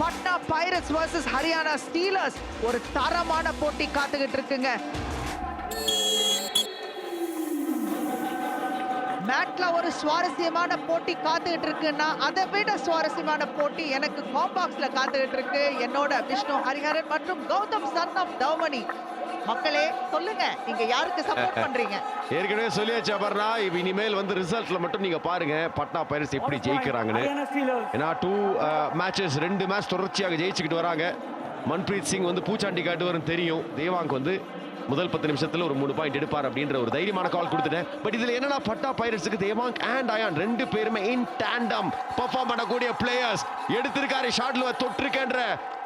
Patna pirates versus Haryana steelers ஒரு தரமான போட்டி காத்துக்கிட்டு இருக்குங்க. மேட்ல ஒரு சுவாரஸ்யமான போட்டி காத்துக்கிட்டு இருக்குன்னா அதை விட சுவாரஸ்யமான போட்டி எனக்கு காம்பாக்ஸ்ல காத்துக்கிட்டு இருக்கு. என்னோட விஷ்ணு ஹரிஹரன் மற்றும் கௌதம் சன் ஆஃப் தவமணி. மக்களே சொல்லுங்க நீங்க யாருக்கு சப்போர்ட் பண்றீங்க? ஏற்கனவே சொல்லியாச்சு அபர்ணா. இப்ப இனிமேல் வந்து ரிசல்ட்ல மட்டும் நீங்க பாருங்க பட்னா பைரட்ஸ் எப்படி ஜெயிக்கிறாங்கன்னு. ஏன்னா டூ மேட்சஸ் ரெண்டு மேட்ச் தொடர்ச்சியாக ஜெயிச்சுக்கிட்டு வராங்க. மன்பிரீத் சிங் வந்து பூச்சாண்டி காட்டுவார்னு தெரியும். தேவாங்க் வந்து முதல் பத்து நிமிஷத்துல ஒரு மூணு பாயிண்ட் எடுப்பார் அப்படின்ற ஒரு தைரியமான கால் கொடுத்துட்டேன். பட் இதுல என்னன்னா பட்டா பைரட்ஸுக்கு தேவாங்க் அண்ட் அயான் ரெண்டு பேருமே இன் டேண்டம் பெர்ஃபார்ம் பண்ணக்கூடிய பிளேயர்ஸ் எடுத்திருக்காரு ஷாட்ல தொட்டிருக்கேன்ற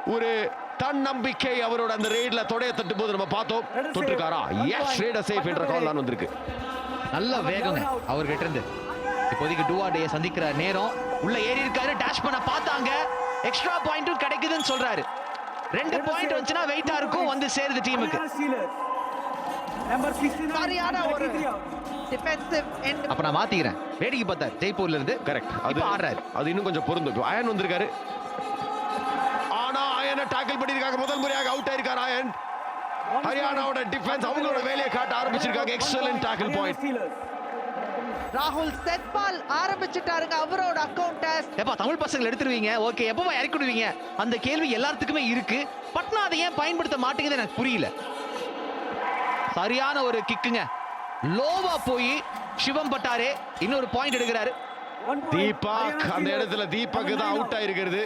ஒரு தன்னம்பிக்கை அவரோட அந்த ரெய்ட்ல தொடைய தட்டும் போது நம்ம பார்த்தோம். தொட்டிருக்காரா? எஸ் ரேட சேஃப் என்ற கால் தான் வந்திருக்கு. நல்ல வேகங்க அவர்கிட்ட இருந்து. இப்போதைக்கு டே சந்திக்கிற நேரம். உள்ள ஏறி இருக்காரு டேஷ் பண்ண பார்த்தாங்க. எக்ஸ்ட்ரா பாயிண்ட்டும் கிடைக்குதுன்னு சொல்றாரு. ரெண்டு பாயிண்ட் வந்துச்சுன்னா வெயிட்டா இருக்கும் வந்து சேருது டீமுக்கு சரியான ஒரு டிஃபென்சிவ் எண்ட் அப்ப நான் மாத்திக்கிறேன். வேடிக்கை பார்த்தார் ஜெய்ப்பூர்ல இருந்து. கரெக்ட் அது ஆடுறாரு. அது இன்னும் கொஞ்சம் பொருந்தும். அயன் வந்திருக்காரு. ஆனா அயனை டாக்கிள் பண்ணிருக்காங்க முதல் முறையாக அவுட் ஆயிருக்காரு அயன். ஹரியானாவோட டிஃபென்ஸ் அவங்களோட வேலையை காட்ட ஆரம்பிச்சிருக்காங்க. எக்ஸலன்ட் டாக்கிள் பாயிண்ட் ராகுல் செட்பால் ஆரம்பிச்சிட்டாருங்க அவரோட அக்கவுண்ட் டெஸ்ட் எப்பா தமிழ் பசங்களை எடுத்துருவீங்க? ஓகே எப்பமா இறக்கி விடுவீங்க. அந்த கேள்வி எல்லாத்துக்குமே இருக்கு. பட்னா அதை ஏன் பயன்படுத்த மாட்டேங்குது எனக்கு புரியல. சரியான ஒரு கிக்குங்க லோவா போய் சிவம் பட்டாரே இன்னொரு பாயிண்ட் எடுக்கிறாரு. தீபக் அந்த இடத்துல தீபக் தான் அவுட் ஆயிருக்கிறது.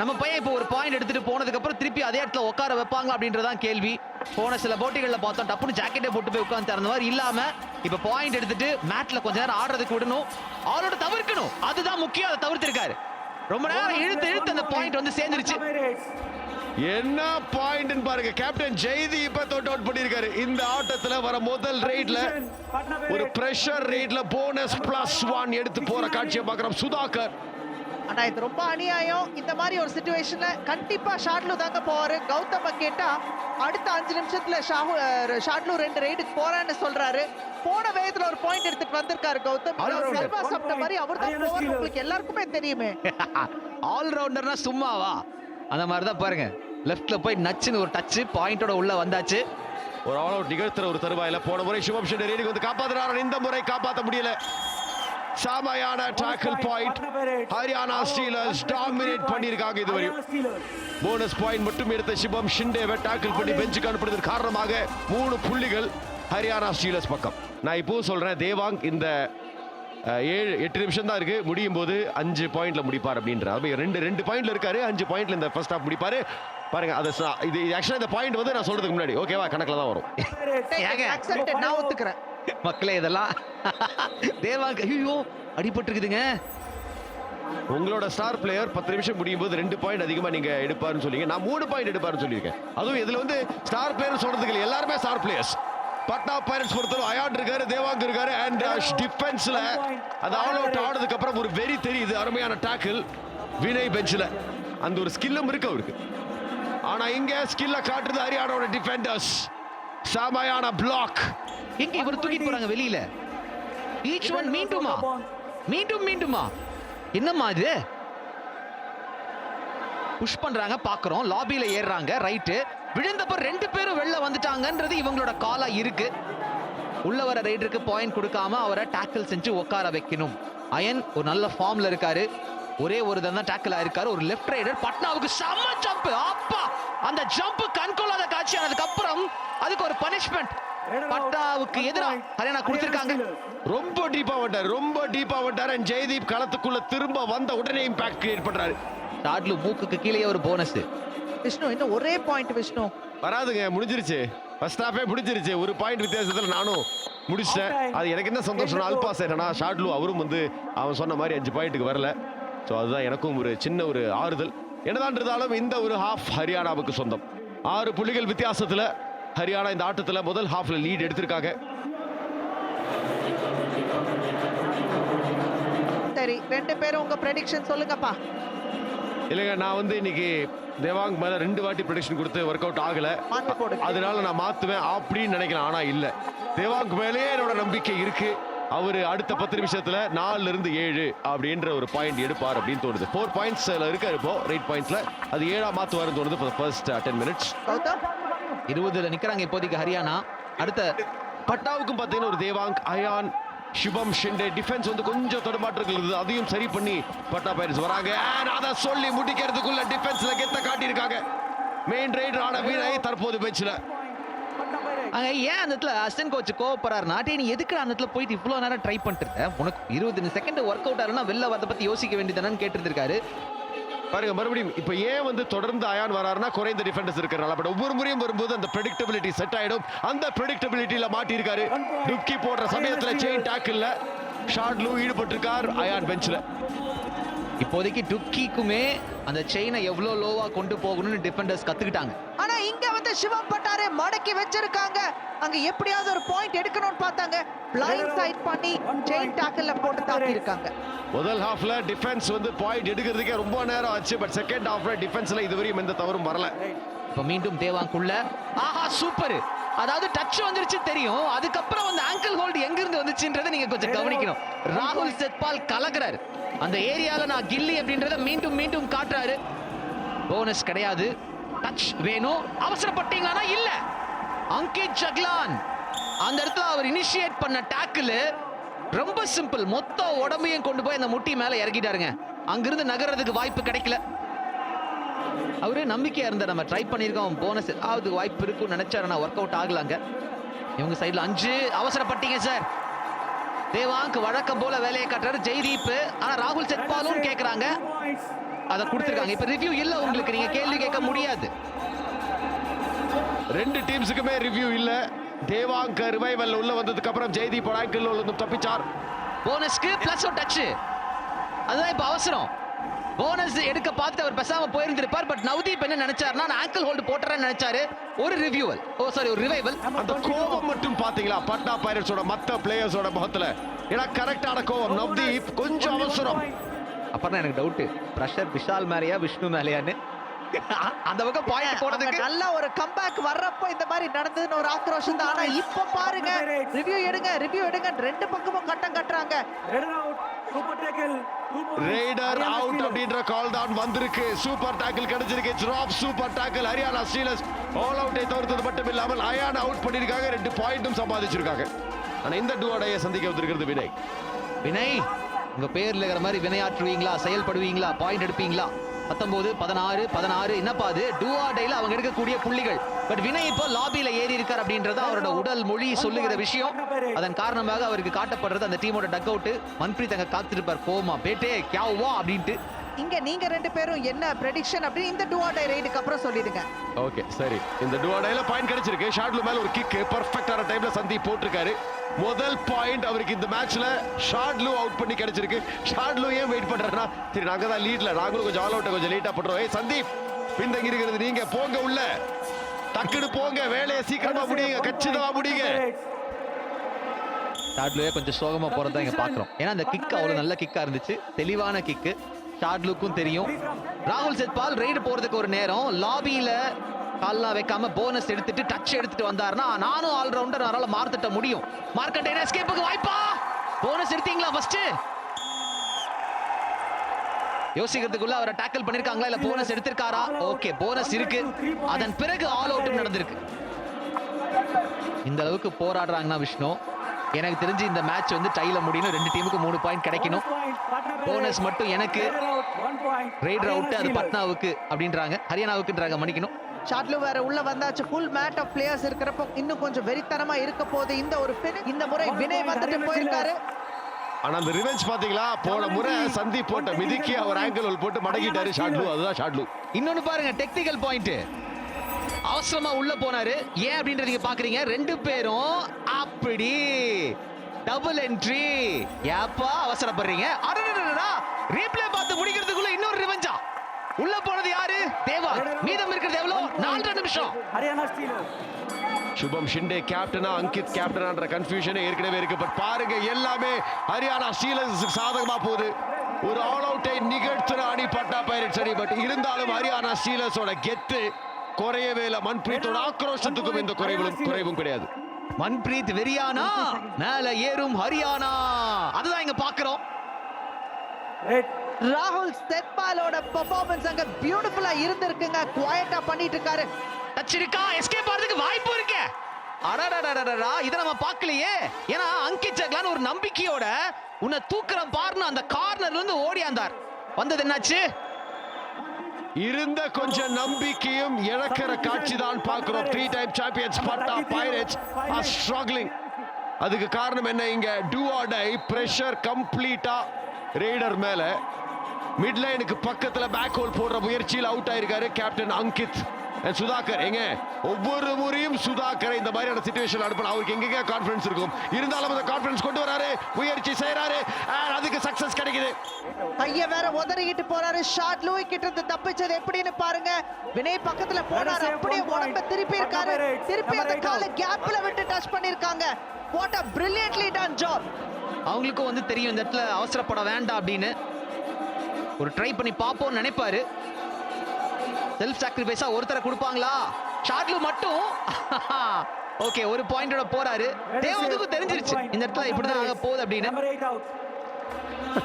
நம்ம பையன் இப்போ ஒரு பாயிண்ட் எடுத்துட்டு போனதுக்கு அப்புறம் திருப்பி அதே இடத்துல உட்கார வைப்பாங்க அப்படின்றதான் கேள்வி. போன சில போட்டிகள்ல பார்த்தோம் டப்புன்னு ஜாக்கெட்டை போட்டு போய் உட்காந்து அந்த மாதிரி இல்லாம இப்ப பாயிண்ட் எடுத்துட்டு மேட்ல கொஞ்ச நேரம் ஆடுறதுக்கு விடணும். அவரோட தவிர்க்கணும். அதுதான் முக்கியம். அதை தவிர்த்திருக்காரு. ரொம்ப நேரம் இழுத்து இழுத்து அந்த பாயிண்ட் வந்து சேர்ந்துருச்சு. என்ன பாயிண்ட் பாருங்க. கேப்டன் ஜெய்தீப் தொட் அவுட் பண்ணிருக்காரு இந்த ஆட்டத்துல வர முதல் ரைட்ல ஒரு பிரஷர் ரேட்ல போனஸ் பிளஸ் ஒன் எடுத்து போற காட்சியை பார்க்கிறோம். சுதாகர். ஆனா இது ரொம்ப அநியாயம். இந்த மாதிரி ஒரு சுச்சுவேஷன்ல கண்டிப்பா ஷாட்லு தாங்க போவாரு. கௌதம கேட்டா அடுத்த அஞ்சு நிமிஷத்துல ஷாஹு ஷாட்லு ரெண்டு ரைடுக்கு போறேன்னு சொல்றாரு. போன வேகத்துல ஒரு பாயிண்ட் எடுத்துட்டு வந்திருக்காரு கௌதம். செல்வா சாப்பிட்ட மாதிரி அவர் தான் போவார் உங்களுக்கு எல்லாருக்குமே தெரியுமே. ஆல் ரவுண்டர்னா சும்மாவா? அந்த மாதிரி தான் பாருங்க. லெஃப்ட்ல போய் நச்சுன்னு ஒரு டச் பாயிண்டோட உள்ள வந்தாச்சு. ஒரு ஆல் அவுட் நிகழ்த்துற ஒரு தருவாயில போன முறை சுபம் ஷெட்டி ரேடிக்கு வந்து காப்பாத்துறாரு. இந்த முறை காப்பாத்த முடியல. சாமையான tackle point Haryana steelers dominate பண்ணியிருக்காங்க இதுவரையும் போனஸ் பாயிண்ட் மட்டும் எடுத்த சிவம் ஷிண்டேவை டாக்கிள் பண்ணி பெஞ்சுக்கு அனுப்புனதற்கு காரணமாக மூணு புள்ளிகள் ஹரியானா ஸ்டீலர்ஸ் பக்கம். நான் இப்போ சொல்றேன் தேவாங் இந்த ஏழு எட்டு நிமிஷம் தான் இருக்கு. முடியும் போது அஞ்சு பாயிண்ட்ல முடிப்பார் அப்படின்ற அது ரெண்டு ரெண்டு பாயிண்ட்ல இருக்காரு. அஞ்சு பாயிண்ட்ல இந்த ஃபர்ஸ்ட் ஹாஃப் முடிப்பாரு. பாருங்க அது இது ஆக்சுவலா இந்த பாயிண்ட் வந்து நான் சொல்றதுக்கு முன்னாடி. ஓகேவா கணக்குல தான் வரும். நான் ஒத்துக்கிறேன். மக்களே இதெல்லாம் தேவாங்க. ஐயோ அடிபட்டிருக்குதுங்க. உங்களோட ஸ்டார் பிளேயர் பத்து நிமிஷம் முடியும் போது ரெண்டு பாயிண்ட் அதிகமா நீங்க எடுப்பாருன்னு சொல்லிங்க நான் மூணு பாயிண்ட் எடுப்பாருன்னு சொல்லியிருக்கேன். அதுவும் இதுல வந்து ஸ்டார் பிளேயர் சொல்றதுக்கு இல்லை எல்லாருமே ஸ்டார் பிளேயர்ஸ் பட்னா பைரட்ஸ் பொறுத்தவரை அயான் இருக்காரு தேவாங் இருக்காரு அண்ட் டிஃபென்ஸ்ல அது ஆல் அவுட் ஆனதுக்கு அப்புறம் ஒரு வெறி தெரியுது அருமையான டாக்கிள் வினய் பெஞ்சில் அந்த ஒரு ஸ்கில்லும் இருக்கு அவருக்கு. ஆனா இங்க ஸ்கில்ல காட்டுறது ஹரியானாவோட டிஃபெண்டர்ஸ் சாமையான பிளாக் எங்க இவர் தூக்கிட்டு போறாங்க வெளியில? ஈச் ஒன் மீண்டுமா? மீண்டும் மீண்டுமா? என்னம்மா இது? புஷ் பண்றாங்க பாக்குறோம். லாபியில ஏறுறாங்க ரைட்டு விழுந்தப்ப ரெண்டு பேரும் வெளில வந்துட்டாங்கன்றது இவங்களோட காலா இருக்கு. உள்ள வர ரைடருக்கு பாயிண்ட் கொடுக்காம அவரை டேக்கிள் செஞ்சு உட்கார வைக்கணும். அயன் ஒரு நல்ல ஃபார்ம்ல இருக்காரு. ஒரே ஒரு தான் டேக்கிள் ஆயிருக்காரு. ஒரு லெஃப்ட் ரைடர் பட்னாவுக்கு செம்ம ஜம்ப் அப்பா அந்த ஜம்ப் கண்கொள்ளாத காட்சி ஆனதுக்கு அப்புறம் அதுக்கு ஒரு பனிஷ்மெண்ட் பட்னாவுக்கு எதிரா ஹரியானா கொடுத்திருக்காங்க. ரொம்ப டீப்பா வந்துட்டார் ரொம்ப டீப்பா வந்துட்டார் அண்ட் ஜெயதீப் களத்துக்குள்ள திரும்ப வந்த உடனே இம்பாக்ட் கிரியேட் பண்றாரு. ஷாட்லு மூக்குக்கு கீழே ஒரு போனஸ் விஷ்ணு இன்னும் ஒரே பாயிண்ட் விஷ்ணு. வராதுங்க முடிஞ்சிருச்சு. ஃபர்ஸ்ட் ஹாஃபே முடிஞ்சிருச்சு. ஒரு பாயிண்ட் வித்தியாசத்துல நானும் முடிச்சிட்டேன். அது எனக்கு என்ன சந்தோஷம் அல்பாஸ் என்னன்னா ஷாட்லு அவரும் வந்து அவன் சொன்ன மாதிரி அஞ்சு பாயிண்ட்டுக்கு வரல. ஸோ அதுதான் எனக்கும் ஒரு சின்ன ஒரு ஆறுதல். என்னதான் இருந்தாலும் இந்த ஒரு ஹாஃப் ஹரியானாவுக்கு சொந்தம். ஆறு புள்ளிகள் வித்தியாசத்துல ஹரியானா இந்த ஆட்டத்துல முதல் ஹாஃப்ல லீட் எடுத்திருக்காங்க. சரி ரெண்டு பேரும் உங்க ப்ரெடிக்ஷன் சொல்லுங்கப்பா. இல்லைங்க நான் வந்து இன்னைக்கு தேவாங் மேல ரெண்டு வாட்டி ப்ரொடிக்ஷன் கொடுத்து ஒர்க் அவுட் ஆகல. அதனால நான் மாத்துவேன் அப்படின்னு நினைக்கிறேன் ஆனா இல்ல. தேவாங் மேலேயே என்னோட நம்பிக்கை இருக்கு. அவரு அடுத்த பத்து நிமிஷத்துல நாலுல இருந்து ஏழு அப்படின்ற ஒரு பாயிண்ட் எடுப்பார் அப்படின்னு தோணுது. ஃபோர் பாயிண்ட்ஸ்ல இருக்காரு இப்போ. ரைட் பாயிண்ட்ஸ்ல அது ஏழா மாத்துவாருன்னு தோணுது ஃபர்ஸ்ட் டென் மினிட்ஸ் இருபதுல நிக்கிறாங்க இப்போதைக்கு ஹரியானா. அடுத்த பட்டாவுக்கும் பார்த்தீங்கன்னா ஒரு தேவாங்க் அயான் சிவம் ஷிண்டே டிஃபென்ஸ் வந்து கொஞ்சம் தடுமாற்றங்கள் இருந்தது. அதையும் சரி பண்ணி பட்டா பயிர்ஸ் வராங்க. அதை சொல்லி முடிக்கிறதுக்குள்ள டிஃபென்ஸ்ல கெத்த காட்டியிருக்காங்க. மெயின் ரைடர் ஆன வீரை தற்போது பேச்சுல அங்க ஏன் அந்த இடத்துல அசிஸ்டன்ட் கோச் கோவப்படுறாருனா டேய் நீ எதுக்கு அந்த இடத்துல போயிட்டு இவ்வளோ நேரம் ட்ரை பண்ணிட்டு இருக்க? உனக்கு இருபது செகண்ட் ஒர்க் அவுட் ஆகுனா வெளில வரத பத்தி யோசிக்க வேண்டியதானு கேட்டு இருக்காரு பாருங்க மறுபடியும் இப்போ ஏன் வந்து தொடர்ந்து அயான் வராருன்னா குறைந்த டிஃபெண்டர்ஸ் இருக்கிறனால பட் ஒவ்வொரு முறையும் வரும்போது அந்த ப்ரெடிக்டபிலிட்டி செட் ஆயிடும். அந்த ப்ரெடிக்டபிலிட்டியில மாட்டியிருக்காரு. டுப்கி போடுற சமயத்துல செயின் டாக்கிள்ல ஷார்ட்லூ ஈடுபட்டிருக்கார் அயான் பெஞ்சில் இப்போதைக்கு டுக்கிக்குமே அந்த செயினை எவ்வளவு லோவா கொண்டு போகணும்னு டிஃபெண்டர்ஸ் கத்துக்கிட்டாங்க. ஆனா இங்க வந்து சிவம் பட்டாரே மடக்கி வச்சிருக்காங்க. அங்க எப்படியாவது ஒரு பாயிண்ட் எடுக்கணும்னு பார்த்தாங்க. பிளைண்ட் சைட் பண்ணி செயின் டாக்கல்ல போட்டு தாக்கி இருக்காங்க முதல் ஹாஃப்ல டிஃபென்ஸ் வந்து பாயிண்ட் எடுக்கிறதுக்கே ரொம்ப நேரம் ஆச்சு பட் செகண்ட் ஹாஃப்ல டிஃபென்ஸ்ல இதுவரையும் எந்த தவறும் வரல. இப்ப மீண்டும் தேவாங்குள்ள ஆஹா சூப்பர் அதாவது டச் வந்துருச்சு தெரியும். அதுக்கப்புறம் அந்த ஆங்கிள் ஹோல்ட் எங்க இருந்து வந்துச்சுன்றதை நீங்க கொஞ்சம் கவனிக்கணும். ராகுல் செத்பால் கலக்குறாரு அந்த ஏரியால நான் கில்லி அப்படின்றத மீண்டும் மீண்டும் காட்டுறாரு. போனஸ் கிடையாது. டச் வேணும் அவசரப்பட்டீங்கன்னா இல்ல. அங்கித் ஜக்லான் அந்த இடத்துல அவர் இனிஷியேட் பண்ண டேக்கிள் ரொம்ப சிம்பிள் மொத்த உடம்பையும் கொண்டு போய் அந்த முட்டி மேல இறக்கிட்டாருங்க. அங்கிருந்து நகர்றதுக்கு வாய்ப்பு கிடைக்கல. அவரே நம்பிக்கையா இருந்த நம்ம ட்ரை பண்ணியிருக்கோம் போனஸ் ஏதாவது வாய்ப்பு இருக்கும்னு நினைச்சாரு நான் ஒர்க் அவுட் ஆகலாங்க. இவங்க சைடில் அஞ்சு அவசரப்பட்டீங்க சார் தேவாங்க் வழக்கம் போல வேலையை காட்டுறாரு ஜெய்தீப். ஆனா ராகுல் செட்பாலும் கேட்கிறாங்க அதை கொடுத்துருக்காங்க. இப்ப ரிவ்யூ இல்ல உங்களுக்கு. நீங்க கேள்வி கேட்க முடியாது. ரெண்டு டீம்ஸுக்குமே ரிவ்யூ இல்ல. தேவாங்க ரிவைவல் உள்ள வந்ததுக்கு அப்புறம் ஜெய்தீப் ஆங்கிள் உள்ள தப்பிச்சார். போனஸ்க்கு பிளஸ் ஒரு டச் அதுதான் இப்ப அவசரம். போனஸ் எடுக்க பார்த்து அவர் பேசாம போயிருந்திருப்பார். பட் நவதீப் என்ன நினைச்சாருன்னா நான் ஆங்கிள் ஹோல்டு போட்டுறேன்னு நினைச்சாரு. ஒரு ரிவ்யூவல் ஓ சாரி ஒரு ரிவைவல் அந்த கோபம் மட்டும் பாத்தீங்களா பட்னா பைரட்ஸோட மத்த பிளேயர்ஸோட முகத்துல. ஏன்னா கரெக்டான கோபம். நவ்தீப் கொஞ்சம் அவசரம். அப்புறம் தான் எனக்கு டவுட் ப்ரெஷர் விஷால் மேலையா விஷ்ணு மேலையான்னு. அந்த பக்கம் பாயிண்ட் போனதுக்கு நல்ல ஒரு கம்பேக் வர்றப்போ இந்த மாதிரி நடந்ததுன்னு ஒரு ஆக்ரோஷம் தான் ஆனா இப்ப பாருங்க ரிவ்யூ எடுங்க ரிவ்யூ எடுங்க. ரெண்டு பக்கமும் கட்டம் கட்டுறாங்க. ரெய்டர் அவுட் அப்படின்ற கால் தான் வந்திருக்கு. சூப்பர் டாக்கிள் கிடைச்சிருக்கு. Drop super tackle Haryana steelers all அவுட்டை தவிர்த்தது மட்டும் இல்லாமல் அயான் அவுட் பண்ணிருக்காங்க ரெண்டு பாயிண்ட்டும் சம்பாதிச்சிருக்காங்க. ஆனா இந்த டுவாடையை சந்திக்க வந்திருக்கிறது வினய். வினய் உங்க பேர்ல இருக்கிற மாதிரி வினையாற்றுவீங்களா? செயல்படுவீங்களா? பாயிண்ட் எடுப்பீங்களா? பத்தொன்பது பதினாறு பதினாறு. என்னப்பா அது? டேல அவங்க எடுக்கக்கூடிய புள்ளிகள். பட் வினய் இப்போ லாபியில ஏறி இருக்கார் அப்படின்றது அவரோட உடல் மொழி சொல்லுகிற விஷயம். அதன் காரணமாக அவருக்கு காட்டப்படுறது அந்த டீமோட டக் அவுட் மன்பிரீத் அங்க காத்திருப்பார். போமா பேட்டே கியாவா அப்படின்ட்டு. இங்க நீங்க ரெண்டு பேரும் என்ன ப்ரெடிக்ஷன் அப்படின்னு இந்த டுவாடை ரைடுக்கு அப்புறம் சொல்லிடுங்க. ஓகே சரி. இந்த டுவாடையில பாயிண்ட் கிடைச்சிருக்கு. ஷாட்லு மேல ஒரு கிக் பர்ஃபெக்டான டைம்ல சந்தீப் போட்டிருக்காரு. முதல் பாயிண்ட் அவருக்கு இந்த மேட்ச்ல ஷாட்லு அவுட் பண்ணி கிடைச்சிருக்கு. ஷாட்லு ஏன் வெயிட் பண்றாருன்னா சரி நாங்க தான் லீட்ல நாங்களும் கொஞ்சம் ஆல் அவுட்டை கொஞ்சம் லேட்டா பண்றோம் ஏய் சந்தீப் பின்தங்கி இருக்கிறது நீங்க. போங்க உள்ள. டக்குனு போங்க. வேலையை சீக்கிரமா முடியுங்க. கச்சிதமா முடியுங்க. ஷாட்லுவே கொஞ்சம் சோகமா போறதா இங்க பாக்குறோம். ஏன்னா அந்த கிக் அவ்வளவு நல்ல கிக்கா இருந்துச்சு. தெளிவான கிக்கு ஷாட்லுக்கும் தெரியும். ராகுல் செத்பால் ரெய்டு போறதுக்கு ஒரு நேரம். லாபியில கால்லாம் வைக்காம போனஸ் எடுத்துட்டு டச் எடுத்துட்டு வந்தாருன்னா நானும் ஆல்ரவுண்டர் அவரால் மார்த்தட்ட முடியும். மார்க்கண்டேனா எஸ்கேப்புக்கு வாய்ப்பா? போனஸ் எடுத்தீங்களா ஃபர்ஸ்ட் யோசிக்கிறதுக்குள்ள அவரை டேக்கிள் பண்ணிருக்காங்களா? இல்ல போனஸ் எடுத்திருக்காரா? ஓகே போனஸ் இருக்கு. அதன் பிறகு ஆல் அவுட்டும் நடந்திருக்கு. இந்த அளவுக்கு போராடுறாங்கன்னா விஷ்ணு. எனக்கு தெரிஞ்சு இந்த மேட்ச் வந்து டைல முடியணும். ரெண்டு டீமுக்கு மூணு பாயிண்ட் கிடைக்கணும். போனஸ் மட்டும் எனக்கு. ரைடர் அவுட் அது பட்னாவுக்கு அப்படின்றாங்க. ஹரியானாவுக்குன்றாங்க மன்னிக்கணும். ஷாட்லு வேற உள்ள வந்தாச்சு. ஃபுல் மேட் ஆஃப் பிளேயர்ஸ் இருக்கிறப்போ இன்னும் கொஞ்சம் வெறித்தனமா இருக்க போகுது. இந்த ஒரு. இந்த முறை வினய் வந்துட்டு போயிருக்காரு. ஆனா அந்த ரிவெஞ்ச் பாத்தீங்களா? போன முறை சந்தீப் போட்ட மிதிக்கி அவர் ஆங்கிள் போட்டு மடக்கிட்டாரு ஷாட்லு அதுதான் ஷாட்லு இன்னொன்னு பாருங்க டெக்னிக்கல் பாயிண்ட் அவசரமா உள்ள போனாரு. ஏன் அப்படின்றத நீங்க பாக்குறீங்க? ரெண்டு பேரும் அப்படி. டபுள் என்ட்ரி ஏப்பா அவசரப்படுறீங்க. அடடடடா ரீப்ளே பார்த்து முடிக்கிறதுக்குள்ள இன்னொரு ரிவெஞ்சா உள்ள போனது யாரு? தேவா. மீதம் இருக்கிறது எவ்வளவு நாலரை நிமிஷம். ஹரியானா ஸ்டீலர்ஸ் சுபம் ஷிண்டே கேப்டனா அங்கித் கேப்டனான்ற கன்ஃபியூஷனே ஏற்கனவே இருக்கு. பட் பாருங்க எல்லாமே ஹரியானா ஸ்டீலர்ஸ் சாதகமா போகுது. ஒரு ஆல் அவுட்டை நிகழ்த்துற அணி பட்டா பைரட்ஸ் அணி. பட் இருந்தாலும் ஹரியானா ஸ்டீலர்ஸோட கெத்து குறையவே இல்லை மன்பிரீத்தோட ஆக்ரோஷத்துக்கும் எந்த குறைவும் குறைவும் கிடையாது. மன்பிரீத் வெறியானா? மேல ஏறும் ஹரியானா? அதுதான் இங்க பாக்குறோம். ராகுல் செத்பாலோட பெர்ஃபார்மன்ஸ் அங்க பியூட்டிஃபுல்லா இருந்திருக்குங்க. குவாய்ட்டா பண்ணிட்டு இருக்காரு டச் இருக்கா எஸ்கேப் ஆறதுக்கு வாய்ப்பு இருக்கு. அடடடடடடா இத நம்ம பார்க்கலையே. ஏன்னா அங்கித் ஜக்லான் ஒரு நம்பிக்கையோட உன்னை தூக்குறேன் பாருன்னு அந்த கார்னர்ல இருந்து ஓடியாந்தார். வந்தது என்னாச்சு? இருந்த கொஞ்சம் நம்பிக்கையும் இழக்கிற காட்சி தான் பார்க்கிறோம். Three time champions Patna Pirates are struggling அதுக்கு காரணம் என்ன? இங்க டூ ஆர் டை பிரஷர் கம்ப்ளீட்டா ரெய்டர் மேல. மிட் லைனுக்கு பக்கத்துல பேக் ஹோல் போடுற முயற்சியில் அவுட் ஆயிருக்காரு கேப்டன் அங்கித் சுதாகர். எங்க ஒவ்வொரு முறையும் சுதாகரை இந்த மாதிரியான சுச்சுவேஷன் அனுப்பணும் அவருக்கு எங்கெங்க கான்ஃபிடன்ஸ் இருக்கும். இருந்தாலும் அந்த கான்ஃபிடன்ஸ் கொண்டு வராரு முயற்சி செய்யறாரு அதுக்கு சக்சஸ் கிடைக்குது. கைய வேற உதறிக்கிட்டு போறாரு. ஷார்ட் லூய் கிட்ட இருந்து தப்பிச்சது எப்படின்னு பாருங்க. வினய் பக்கத்துல போனாரு. அப்படியே உடம்ப திருப்பி இருக்காரு. திருப்பி அந்த கால கேப்ல விட்டு டச் பண்ணிருக்காங்க what a brilliantly done job அவங்களுக்கும் வந்து தெரியும் இந்த இடத்துல அவசரப்பட வேண்டாம் அப்படின்னு. ஒரு ட்ரை பண்ணி பார்ப்போம்னு நினைப்பாரு. செல்ஃப் சாக்ரிஃபைஸா ஒருத்தரை கொடுப்பாங்களா? ஷாட்லு மட்டும். ஓகே ஒரு பாயிண்டோட போறாரு. தேவதுக்கும் தெரிஞ்சிருச்சு. இந்த இடத்துல இப்படிதான் ஆக போகுது அப்படின்னு.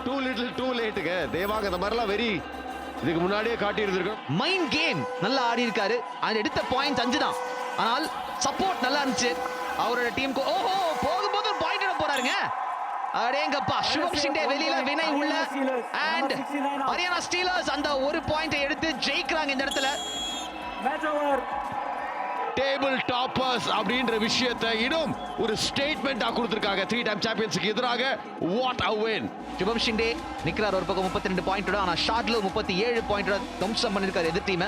டூ லிட்டில் டூ லேட்டுங்க தேவாங்க இந்த மாதிரிலாம் வெரி இதுக்கு முன்னாடியே காட்டி இருந்திருக்கும் மைண்ட் கேம் நல்லா ஆடி இருக்காரு அது எடுத்த பாயிண்ட்ஸ் அஞ்சு தான். ஆனால் சப்போர்ட் நல்லா இருந்துச்சு. அவரோட டீமுக்கு ஓஹோ போகும்போது ஒரு பாயிண்ட் போறாருங்க. அடேங்கப்பா சுபம் சிண்டே வெளியில வினை உள்ள அண்ட் ஹரியானா ஸ்டீலர்ஸ் அந்த ஒரு பாயிண்ட் எடுத்து ஜெயிக்கிறாங்க இந்த இடத்துல. டேபிள் டாப்பர்ஸ் அப்படின்ற விஷயத்தை இன்னும் ஒரு ஸ்டேட்மெண்டா கொடுத்திருக்காங்க. த்ரீ டைம் சாம்பியன்ஸுக்கு எதிராக. வாட் அ சுபம் ஷிண்டே நிக்கிறார் ஒரு பக்கம் முப்பத்தி ரெண்டு பாயிண்டோட ஆனா ஷார்ட்ல முப்பத்தி ஏழு பாயிண்டோட தம்சம் பண்ணிருக்காரு எதிர் டீமை